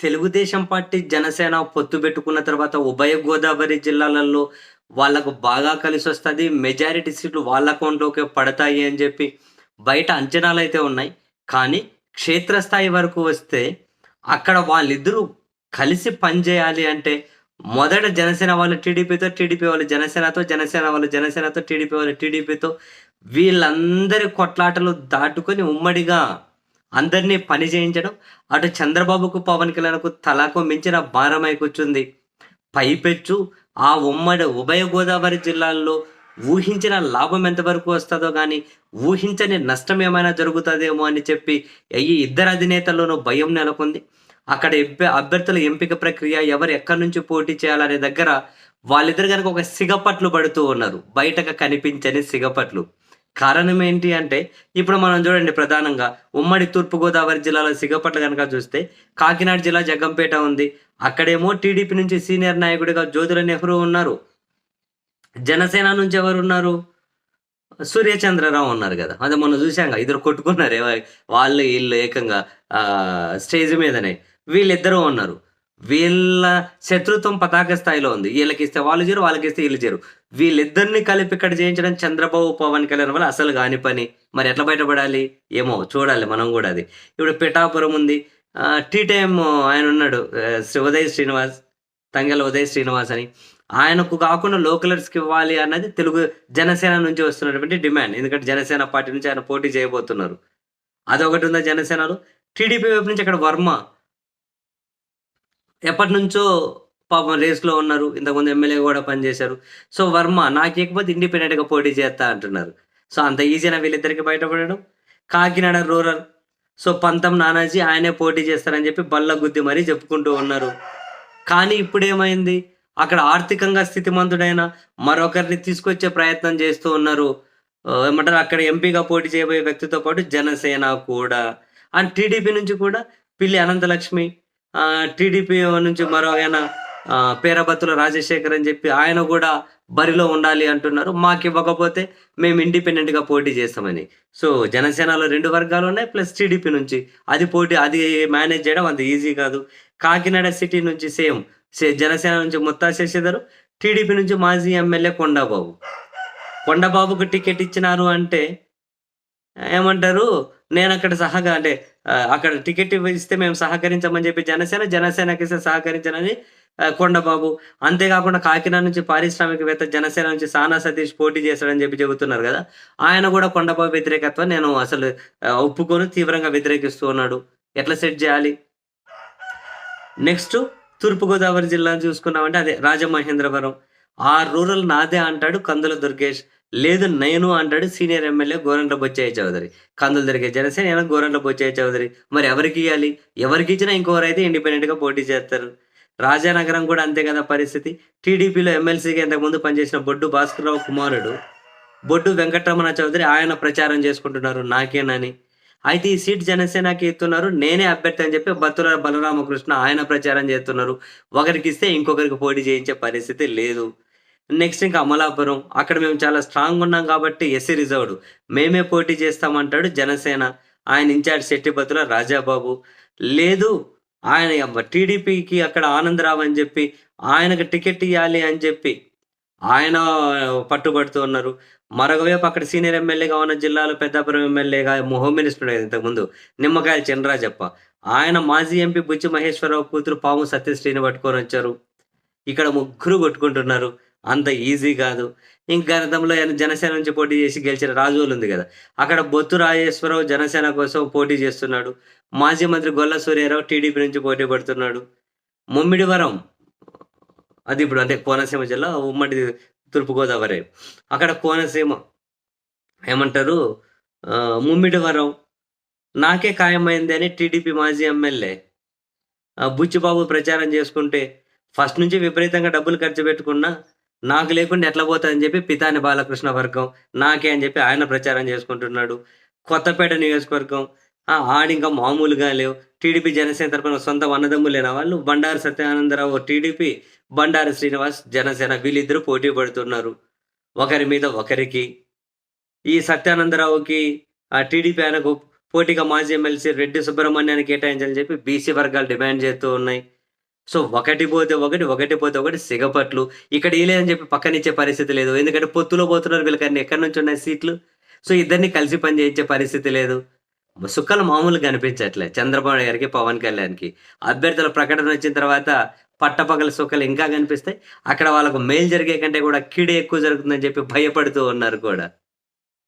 Telugu Desam party Janasena పొత్తు పెట్టుకున్న తర్వాత ఉభయ గోదావరి జిల్లాలలో వాళ్ళకు బాగా కలిసి వస్తుంది మెజారిటీ సీట్లు వాళ్ళ అకౌంట్లోకి పడతాయి అని చెప్పి బయట అంచనాలు అయితే ఉన్నాయి. కానీ క్షేత్రస్థాయి వరకు వస్తే అక్కడ వాళ్ళిద్దరూ కలిసి పనిచేయాలి అంటే మొదట జనసేన వాళ్ళు టీడీపీతో టీడీపీ వాళ్ళు జనసేనతో జనసేన వాళ్ళు జనసేనతో టీడీపీ వాళ్ళు టీడీపీతో వీళ్ళందరి కొట్లాటలు దాటుకొని ఉమ్మడిగా అందరినీ పని చేయించడం. అటు చంద్రబాబుకు పవన్ కళ్యాణ్కు తలాకు మించిన భారమై కూర్చుంది. పైపెచ్చు ఆ ఉమ్మడి ఉభయ గోదావరి జిల్లాల్లో ఊహించిన లాభం ఎంతవరకు వస్తుందో కానీ ఊహించని నష్టం ఏమైనా జరుగుతుందేమో అని చెప్పి ఈ ఇద్దరు అధినేతల్లోనూ భయం నెలకొంది. అక్కడ అభ్యర్థుల ఎంపిక ప్రక్రియ ఎవరు ఎక్కడి నుంచి పోటీ చేయాలనే దగ్గర వాళ్ళిద్దరు కనుక ఒక సిగపట్లు పడుతూ ఉన్నారు. బయటకు కనిపించని సిగపట్లు. కారణం ఏంటి అంటే ఇప్పుడు మనం చూడండి ప్రధానంగా ఉమ్మడి తూర్పుగోదావరి జిల్లాలో సిగపట్ల కనుక చూస్తే కాకినాడ జిల్లా జగ్గంపేట ఉంది. అక్కడేమో టీడీపీ నుంచి సీనియర్ నాయకుడిగా జ్యోతుల నెహ్రూ ఉన్నారు. జనసేన నుంచి ఎవరు ఉన్నారు? సూర్యచంద్రరావు ఉన్నారు కదా. అదే మొన్న చూసాంగా ఇద్దరు కొట్టుకున్నారు వాళ్ళు వీళ్ళు ఏకంగా స్టేజ్ మీదనే. వీళ్ళిద్దరూ ఉన్నారు. వీళ్ళ శత్రుత్వం పతాక స్థాయిలో ఉంది. వీళ్ళకి ఇస్తే వాళ్ళు చేరు వాళ్ళకి ఇస్తే వీళ్ళు చేరు. వీళ్ళిద్దరిని కలిపి ఇక్కడ చేయించడం చంద్రబాబు పవన్ కళ్యాణ్ వల్ల అసలు కాని పని. మరి ఎట్లా బయటపడాలి? ఏమో చూడాలి మనం కూడా అది. ఇప్పుడు పిఠాపురం ఉంది. టీ టైం ఆయన ఉన్నాడు శ్రీ ఉదయ్ శ్రీనివాస్ తంగెల ఉదయ్ శ్రీనివాస్ అని. ఆయనకు కాకుండా లోకలర్స్కి ఇవ్వాలి అన్నది తెలుగు జనసేన నుంచి వస్తున్నటువంటి డిమాండ్. ఎందుకంటే జనసేన పార్టీ నుంచి ఆయన పోటీ చేయబోతున్నారు. అదొకటి ఉందా జనసేనలో? టీడీపీ వైపు నుంచి అక్కడ వర్మ ఎప్పటి నుంచో పాపం రేస్లో ఉన్నారు. ఇంతకుముందు ఎమ్మెల్యే కూడా పనిచేశారు. సో వర్మ నాకు ఇకపోతే ఇండిపెండెంట్గా పోటీ చేస్తా అంటున్నారు. సో అంత ఈజీనా వీళ్ళిద్దరికి బయటపడడం? కాకినాడ రూరల్. సో పంతం నానాజీ ఆయనే పోటీ చేస్తారని చెప్పి బల్ల గుద్ది మరీ చెప్పుకుంటూ ఉన్నారు. కానీ ఇప్పుడు ఏమైంది అక్కడ ఆర్థికంగా స్థితిమంతుడైన మరొకరిని తీసుకొచ్చే ప్రయత్నం చేస్తూ ఉన్నారు. ఏమంటారు? అక్కడ ఎంపీగా పోటీ చేయబోయే వ్యక్తితో పాటు జనసేన కూడా. అండ్ టీడీపీ నుంచి కూడా పిల్లి అనంతలక్ష్మి టీడీపీ నుంచి మరో ఆయన పేరబత్తుల రాజశేఖర్ అని చెప్పి ఆయన కూడా బరిలో ఉండాలి అంటున్నారు. మాకు ఇవ్వకపోతే మేము ఇండిపెండెంట్గా పోటీ చేస్తామని. సో జనసేనలో రెండు వర్గాలు ఉన్నాయి ప్లస్ టీడీపీ నుంచి. అది పోటీ అది మేనేజ్ చేయడం అంత ఈజీ కాదు. కాకినాడ సిటీ నుంచి సేమ్. జనసేన నుంచి ముత్తా శశిధరు టీడీపీ నుంచి మాజీ ఎమ్మెల్యే కొండబాబు. కొండబాబుకు టికెట్ ఇచ్చినారు అంటే ఏమంటారు? నేను అక్కడ సహగా అంటే అక్కడ టికెట్ ఇస్తే మేము సహకరించమని చెప్పి జనసేన జనసేనకి సహకరించనని కొండబాబు. అంతేకాకుండా కాకినాడ నుంచి పారిశ్రామికవేత్త జనసేన నుంచి సానా సతీష్ పోటీ చేశాడని చెప్పి చెబుతున్నారు కదా. ఆయన కూడా కొండబాబు వ్యతిరేకత్వం నేను అసలు ఒప్పుకొని తీవ్రంగా వ్యతిరేకిస్తూ ఉన్నాడు. ఎట్లా సెట్ చేయాలి? నెక్స్ట్ తూర్పుగోదావరి జిల్లా చూసుకున్నామంటే అదే రాజమహేంద్రవరం. ఆ రూరల్ నాదే అంటాడు కందుల దుర్గేష్. లేదు నేను అంటాడు సీనియర్ ఎమ్మెల్యే గోరంట్ల బొచ్చయ్య చౌదరి. కందులు దొరికే జనసేన నేను గోరంట్ల బొచ్చయ్య చౌదరి. మరి ఎవరికి ఇవ్వాలి ఎవరికి ఇచ్చినా ఇంకోరైతే అయితే ఇండిపెండెంట్గా పోటీ చేస్తారు. రాజానగరం కూడా అంతే కదా పరిస్థితి. టీడీపీలో ఎమ్మెల్సీగా ఇంతకుముందు పనిచేసిన బొడ్డు భాస్కరరావు కుమారుడు బొడ్డు వెంకటరమణ చౌదరి ఆయన ప్రచారం చేసుకుంటున్నారు. నాకేనని. అయితే ఈ సీట్ జనసేనకి ఇస్తున్నారు. నేనే అభ్యర్థి అని చెప్పి బత్తుల బలరామకృష్ణ ఆయన ప్రచారం చేస్తున్నారు. ఒకరికి ఇస్తే ఇంకొకరికి పోటీ చేయించే పరిస్థితి లేదు. నెక్స్ట్ ఇంకా అమలాపురం. అక్కడ మేము చాలా స్ట్రాంగ్ ఉన్నాం కాబట్టి ఎస్సీ రిజర్వ్డ్. మేమే పోటీ చేస్తామంటాడు జనసేన. ఆయన ఇన్ఛార్జ్ శెట్టిపతుల రాజాబాబు. లేదు ఆయన టీడీపీకి అక్కడ ఆనందరావు అని చెప్పి ఆయనకు టికెట్ ఇవ్వాలి అని చెప్పి ఆయన పట్టుబడుతూ ఉన్నారు. మరొకవైపు అక్కడ సీనియర్ ఎమ్మెల్యేగా ఉన్న జిల్లాలో పెద్దాపురం ఎమ్మెల్యేగా హోమ్ మినిస్టర్ ఇంతకుముందు నిమ్మకాయల చంద్రాజప్ప ఆయన మాజీ ఎంపీ బుచ్చి మహేశ్వరరావు కూతురు పాము సత్యశ్రీని పట్టుకొని వచ్చారు. ఇక్కడ ముగ్గురు కొట్టుకుంటున్నారు. అంత ఈజీ కాదు. ఇంకా గతంలో జనసేన నుంచి పోటీ చేసి గెలిచిన రాజువులు ఉంది కదా. అక్కడ బొత్తు రాజేశ్వరరావు జనసేన కోసం పోటీ చేస్తున్నాడు. మాజీ మంత్రి గొల్ల సూర్యారావు టీడీపీ నుంచి పోటీ పడుతున్నాడు. ముమ్మిడివరం అది ఇప్పుడు అంటే కోనసీమ జిల్లా ఉమ్మడి తూర్పుగోదావరి. అక్కడ కోనసీమ ఏమంటారు? ముమ్మిడివరం. నాకే ఖాయమైంది అని టీడీపీ మాజీ ఎమ్మెల్యే బుచ్చిబాబు ప్రచారం చేసుకుంటే ఫస్ట్ నుంచి విపరీతంగా డబ్బులు ఖర్చు పెట్టుకున్నా నాకు లేకుండా ఎట్లా పోతుందని చెప్పి పితాని బాలకృష్ణ వర్గం నాకే అని చెప్పి ఆయన ప్రచారం చేసుకుంటున్నాడు. కొత్తపేట నియోజకవర్గం ఆడింకా మామూలుగా లేవు. టీడీపీ జనసేన తరపున సొంత అన్నదమ్ములేన వాళ్ళు. బండారు సత్యానందరావు టీడీపీ బండారు శ్రీనివాస్ జనసేన వీళ్ళిద్దరూ పోటీ పడుతున్నారు. ఒకరి మీద ఒకరికి. ఈ సత్యానందరావుకి ఆ టీడీపీ ఆయనకు పోటీగా మాజీ ఎమ్మెల్సీ రెడ్డి సుబ్రహ్మణ్యాన్ని కేటాయించాలని చెప్పి బీసీ వర్గాలు డిమాండ్ చేస్తూ ఉన్నాయి. సో ఒకటి పోతే ఒకటి ఒకటి పోతే ఒకటి సిగపట్లు. ఇక్కడ లేదని చెప్పి పక్కనిచ్చే పరిస్థితి లేదు. ఎందుకంటే పొత్తులో పోతున్నారు వీళ్ళకన్నీ. ఎక్కడి నుంచి ఉన్నాయి సీట్లు? సో ఇద్దరిని కలిసి పని చేయించే పరిస్థితి లేదు. సుక్కలు మామూలుగా కనిపించట్లే. చంద్రబాబు గారికి పవన్ కళ్యాణ్కి. అభ్యర్థుల ప్రకటన వచ్చిన తర్వాత పట్టపగల సుక్కలు ఇంకా కనిపిస్తాయి. అక్కడ వాళ్ళకు మేలు జరిగే కంటే కూడా కీడే ఎక్కువ జరుగుతుందని చెప్పి భయపడుతూ ఉన్నారు కూడా.